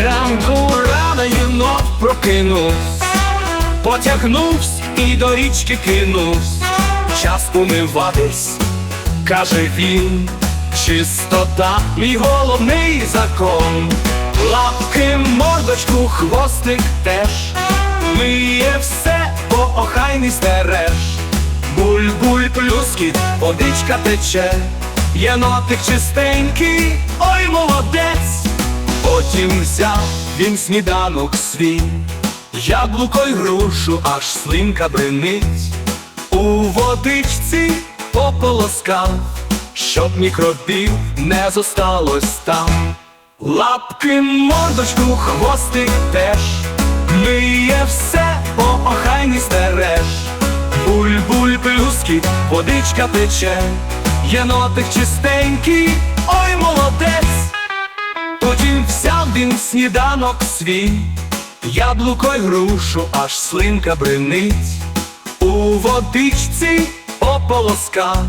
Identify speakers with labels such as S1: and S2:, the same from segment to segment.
S1: Зранку рано єнот прокинувсь, потягнувсь і до річки кинувсь, час умиватись, каже він, чистота, мій головний закон, лапки, мордочку, хвостик теж, миє все, бо охайний стереж. Буль-буль плюскіт, водичка тече, єнотик чистенький, ой молодець. Потім взяв він сніданок свій, яблуко й грушу, аж слинка бринить. У водичці пополоскав, щоб мікробів не зосталось там. Лапки, мордочку, хвостик теж, миє все, бо охайний стереж. Буль-буль плюскіт, водичка тече, єнотик чистенький, ой молодець. Потім взяв він сніданок свій, яблуко й грушу, аж слинка бринить. У водичці ополоскав,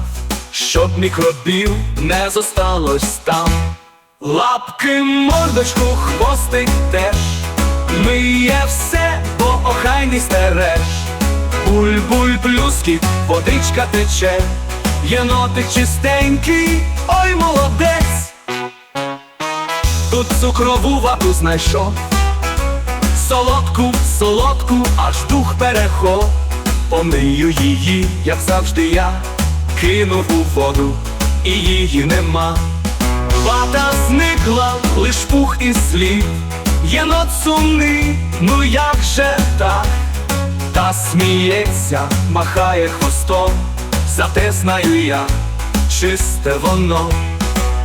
S1: щоб мікробів не зосталось там. Лапки, мордочку, хвостик теж, миє все, бо охайний стереж. Буль-буль плюскіт, водичка тече, єнотик чистенький, ой молодець. Тут цукрову вату знайшов, солодку, солодку, аж дух перехов. Помию її, як завжди я, кинув у воду, і її нема. Вата зникла, лиш пух і слід, єнот сумний, ну як же так? Та сміється, махає хвостом, зате знаю я, чисте воно.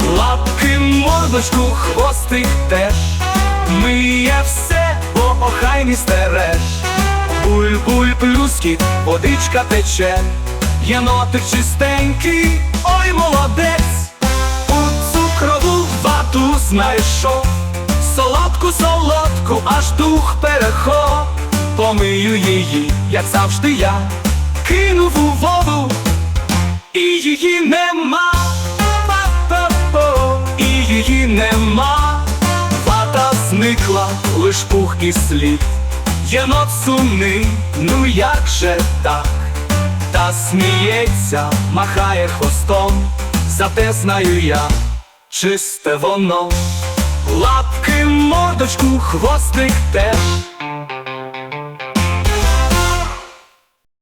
S1: Лапки, мордочку, хвостик теж, миє все, бо охайний стереж. Буль-буль плюскіт, водичка тече, єнотик чистенький, ой молодець, у цукрову вату знайшов, солодку, солодку, аж дух перехов, помию її, як завжди я, кинув у воду, і її нема. Нема, вата зникла, лиш пух і слід. Єнот сумний, ну як же так? Та сміється, махає хвостом, зате знаю я, чисте воно. Лапки, мордочку, хвостик теж,